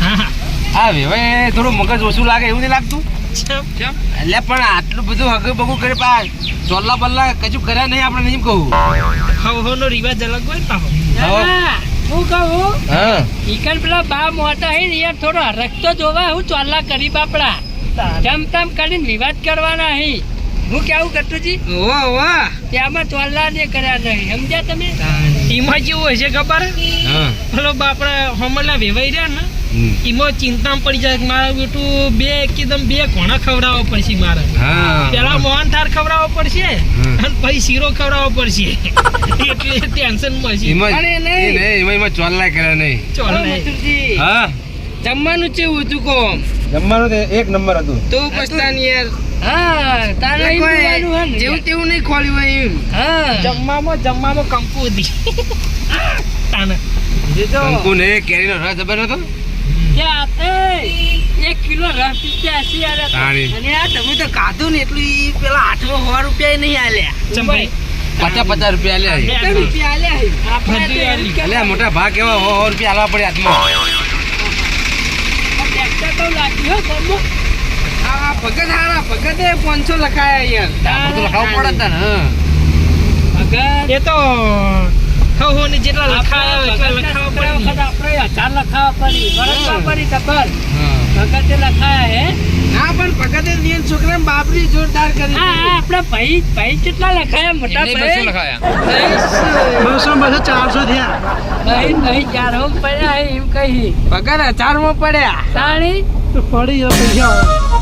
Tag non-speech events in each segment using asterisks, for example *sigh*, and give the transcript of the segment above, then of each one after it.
હા આ વેવાય થોડું મગજ ઓછું લાગે એવું નહીં લાગતું? એટલે પણ આટલું બધું હગું બગું કરે પા ચોલ્લા બલ્લા કશું કર્યા નહીં આપણે નહીં કહું. હવ નો રિવાજ અલગ હોય ને હું. કહું. હા. ઈકન પેલા બા મોટા હે ને યાર થોડો હરકતો જોવા હું ચોલ્લા કરી બાપડા. જમ તમ કરીને વિવાદ કરવાના હે. હું કેવું કટુજી વાહ વાહ. ત્યાંમાં ચોલ્લા ને કર્યા નહીં. સમજ્યા તમે? એમાં કેવું હોય છે ખબર? હા. પેલો બાપડા હમણાં વેવાઈ રહ્યા ને એમાં ચિંતા પડી જાય મારા બેટું બે એકદમ બે ઘોણા ખવડાવવા પડશે મારે. પેલા મોહન થાર ખવડાવવો પડશે. અને પછી શીરો ખવડાવવો પડશે. *laughs* એટલે ટેન્શનમાં છે. એમાં ચોલ્લા કર્યા નહીં. ચાલ ઓ ને. મથુરજી, હા. જમવાનું કેવું હતું કોમ? જમવાનું તો એક નંબર હતું. તો પસ્તાન યાર. હા તારે હે? જેવું તેવું નહીં ખોલ્યું હોય એમ હા જમવામાં જમવામાં કંકુ હતી તાને કંકુ ને કેરીનો રસ જબર હતો એક કિલો રસ. તાણી. અને આ તમે તો કાધું ને એટલું પેલા આઠમાં સો રૂપિયા નહીં આલ્યા પચાસ પચાસ રૂપિયા આલ્યા રૂપિયા આલ્યા હે? મોટા ભાગ એવા સો સો રૂપિયા આલવા પડે હાથમાં ટ્રેક્ટર તો લાગ્યું હો કોમમાં. આ ભગત હારા ભગત એ પાંચસો લખાયા યાર આપણે તો લખાવવું પડે ને ભગત, એ તો ખહો જેટલા લખાયા એટલા લખાવા પડે. વખત આપણે હજાર લખાવા પડી. પડી. હા. ભગતે લખાયા હે? પણ ભગતે નિયન છોકરા બાપરી જોરદાર કરી આપણા ભાઈ ભાઈ કેટલા લખાયા મોટા ભાઈ. બસો બસો ચારસો થયા. ભાઈ ભાઈ ચાર પડ્યા હે એમ કહી. ભગત હજારમાં પડ્યા. તાણી? પડી ગયો પૈસા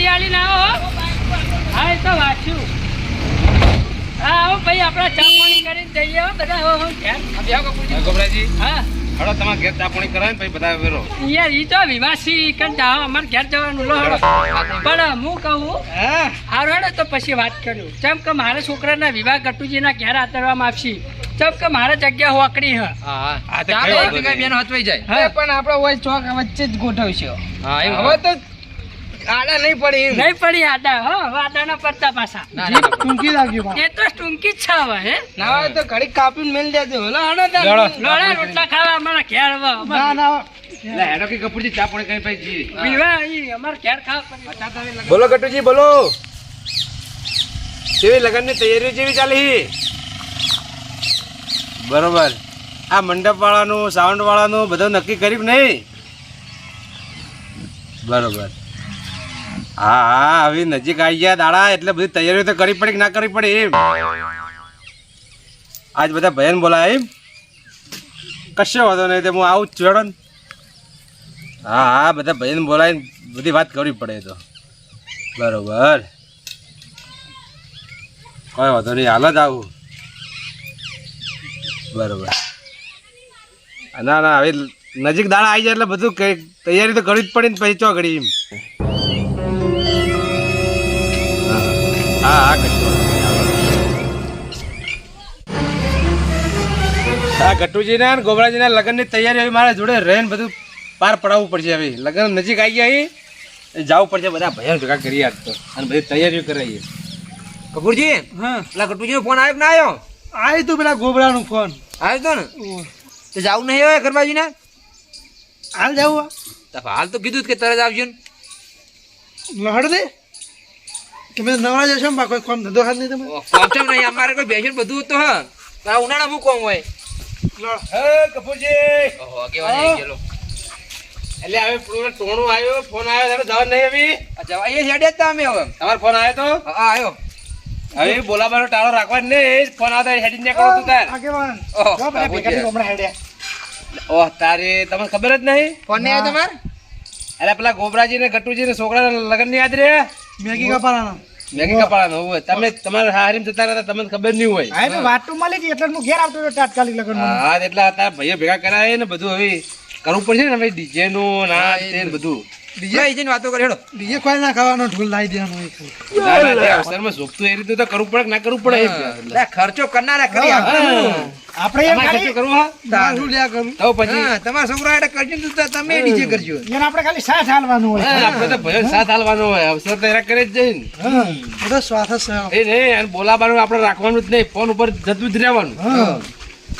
ગાડી આલી ના આવો હા એ તો વાંચ્યું હા આવો ભાઈ આપણા ચા પાણી કરીને જઈએ બધા હો ધ્યાન ગોબરાજી હા હળો તમારે ઘેર ચા પાણી કરાવે ને પછી બધા વેરો. યાર ઈ તો વિવાસી કન અમારે ઘેર જવાનું લો હેડો. પણ હું કહું હારું હેડો તો પછી વાત કર્યું જેમ કે મારા છોકરાના વિવાહ ગટુજીના ઘેર આતરવામાં આવશે. ચમ કે મારા જગ્યા હોકડી હ. આ હતવાઈ જાય. પણ આપડે હોય ચોક વચ્ચે જ ગોઠવશે. હા, હવે તો આડા નહીં પડી નહીં પડી આડા હો વાદાના પડતા પાછા. ટૂંકી લાગ્યું એ તો ટૂંકી જ છે હે? ના હોય તો ઘડી કાપીને મેલ દેજો. હલો હલો લોડા. રોટલા ખાવા અમારા ઘેર હવે ના ના. લે, હેડો કે કપૂરજી ચા પણ કઈ પછી. વિવાહ ઈ અમાર ઘેર ખાવા બોલો ગટુજી બોલો. કેવી લગનની તૈયારીઓ જેવી ચાલી? બરોબર. આ મંડપ વાળાનું સાઉન્ડ વાળાનું બધું નક્કી કર્યું કે નહીં? બરોબર. હા હા, હવે નજીક આવી ગયા દાડા, એટલે બધી તૈયારીઓ તો કરવી પડે કે ના કરવી પડે એમ? આજ બધા ભયન બોલાય એમ? કશો વાંધો નહીં, તો હું આવું જ ચડો હા હા, બધા ભયન બોલાવીને બધી વાત કરવી પડે તો. બરોબર. કોઈ વાંધો નહીં, હાલ જ આવું. બરોબર. ના ના, હવે નજીક દાડા આવી જાય એટલે બધું તૈયારી તો કરવી જ પડે ને પછી ચો ઘડી એમ. હા હા કશું વાંધો ગટુજીના અને ગોબરાજીના લગ્નની તૈયારી હવે મારા જોડે રહીને બધું પાર પડાવવું પડશે હવે. લગ્ન નજીક આવી ગયા જવું પડશે બધા ભયન ભેગા કરી આજ તો. અને બધી તૈયારીઓ કરાવીએ કપૂરજી હા. પેલા ગટુજીનો ફોન આવ્યો ના આવ્યો? આવી તું પેલા ગોબરાનો ફોન આવ્યો તો ને? તો જવું નહીં હોય ગરબાજીને? હાલ જવું. હાલ તો કીધું કે તરત આવજો ને. લહડ દે. તમે નવરા જશો ને કોઈ કામ ધંધો હાથ નહીં તમે? કોમ નહીં અમારે કોઈ બેસન બધું તો હા. તારા ઉનાળા હું કોમ હોય. હે કપૂરજી. ઓહો કેવા ગયેલો. એટલે હવે પૂરો ટોણું આવ્યો ફોન આવ્યો તમે જવા નહીં આવી અચ્છા એ હેડે જ તમે હવે. તમારો ફોન આવ્યો તો? હા આવ્યો. હવે બોલાવાનો ટાળો રાખવા નહીં ફોન આવતા હેડી ને કરો તું તાર. આગેવાન. ઓહો, ભેગા હમણાં હેડ્યા ઓહ તારે તમને ખબર જ નહીં? ફોન નહીં આવ્યો તમારે? અરે પેલા ગોબરાજી ને ગટુજી ને છોકરા લગ્નની યાદ રે? મેગી કપાળાનો મેગી કપાળા હોય. તમે તમારા હારીમ જતા રહેતા તમને ખબર નહીં હોય. હા તો વાત મળી ગઈ એટલે હું ઘેર આવતો હતો તાત્કાલિક લગ્ન હા હા, એટલા તારા ભાઈઓ ભેગા કરાય ને બધું હવે કરવું પડશે ને હવે ડીજે નું ના તે બધું. ડીજે? જઈને વાતો કરી હેડો. ડીજે કોઈ ના ખાવાનો ઢોલ લાવી દેવાનો હોય ખાલી. ના, ના, તે અવસરમાં જોગતું એ રીતે તો કરવું પડે ના કરવું પડે? ખર્ચો કરનારા કરી આપણે એમ તમારે ખાલી ખર્ચો કરવો હા? લ્યા કરું. તો પછી? તમારા છોકરા એટલે કરજો તો તમે ડીજે કરજો. એને આપણે ખાલી સાથ હાલવાનું હોય. આપણે તો ભજન સાથ હાલવાનો હોય. અવસર તો એના કરે જ જઈને બધો સ્વાથ એ નહીં બોલાવાનું આપણે રાખવાનું જ નહીં. ફોન ઉપર જતું જ રહેવાનું.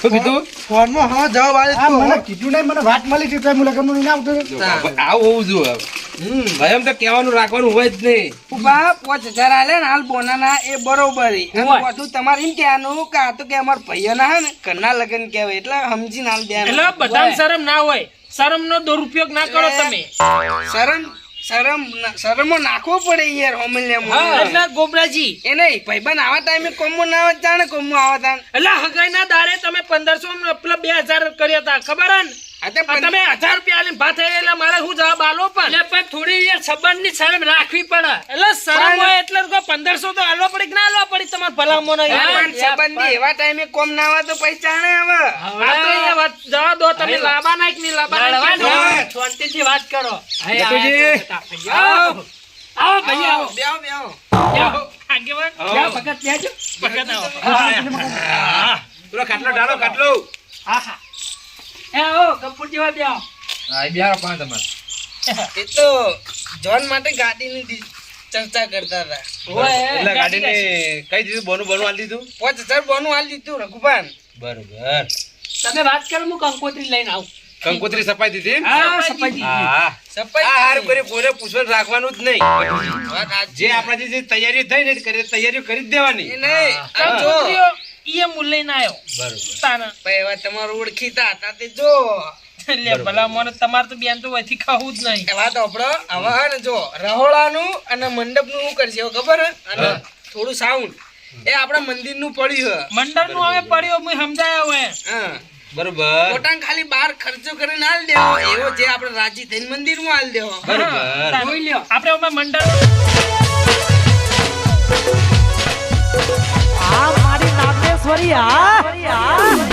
શું કીધું? ફોનમાં હા જવાબ આવે મને કીધું નહીં મને વાત મળી હતી હું લગ્નનું નહીં આવતું. આવું હોવું જોઈએ ભાઈ એમ તો કહેવાનું રાખવાનું હોય જ નહીં. બા પાંચ હજાર આલે ને હાલ બોનાના એ બરોબર. બધું તમારે એમ કહેવાનું કે આ તો કે અમારા ભાઈઓના હે ને ઘરના લગ્ન કહેવાય એટલે સમજીને હાલ દેવાનું. એટલે બધાને શરમ ના હોય. શરમ નો દુરુપયોગ ના કરો તમે. શરમ શરમ શરમો નાખવો પડે યાર હોમલ્યામાં. એટલે ગોબરાજી એ નહીં ભાઈબંધ આવા ટાઈમે કોમો ના આવે જાણે કોમો આવે તાણ. એટલે હગાઈ ના દાડે તમે પંદરસો પેલા બે હજાર કર્યા હતા ખબર હે ને? તમે હજાર રૂપિયા આલીને ભાત એટલે મારે હું જવાબ આલો પણ એટલે પણ થોડી યાર સંબંધની શરમ રાખવી પડે એટલે શરમ હોય એટલે પંદરસો તો આલો પડે કે ના સંબંધી એવા ટાઈમે કોમ ના આવે તો પછી જાણે આવે આ વાત જવા દો તમે લાવવા ના કે નહીં લાવવા ના લડવા દો. શાંતિથી વાત કરો. અહીં ગટુજી. આયા છો બધા ભાઈઓ. આવો. આવો ભાઈ આવો બેહો, બેહો. આગેવાન. ભગત બેસજો. ભગત આવો. પેલો ખાટલો ઢાળો ખાટલો. એ આવો કપૂર જેવા બેહો. હા એ બિહારો પાંચ એ તો જોન માટે ગાડીની ડી- ચર્ચા કરતા હતા. એટલે ગાડીને કઈ દીધું? બોનું બોનું આલી દીધું? પાંચ હજાર બોનું હાલ દીધું રઘુભાન બરોબર. તમે વાત કરો હું કંકોત્રી લઈને આવું. કંકોત્રી સપાઈ દીધી? હા સપાજી હા સપાઈ આ હારું કોઈને પૂછવાનું રાખવાનું જ નહીં. જે આપણા જે તૈયારી થઈ ને કરી તૈયારીઓ કરી જ દેવાની. નહીં જો. ઈ લઈને આવ્યો. બરોબર. તાના. ભાઈ તમારું ઓળખીતા હતા તે જો. ખાલી બાર ખર્ચો કરીને હાલ દેવો. એવો જે આપડે રાજી થઈને મંદિરમાં હાલ દેવો. બરોબર. જોઈ લ્યો. આપણે મંડળ મારી નાગેશ્વરી આ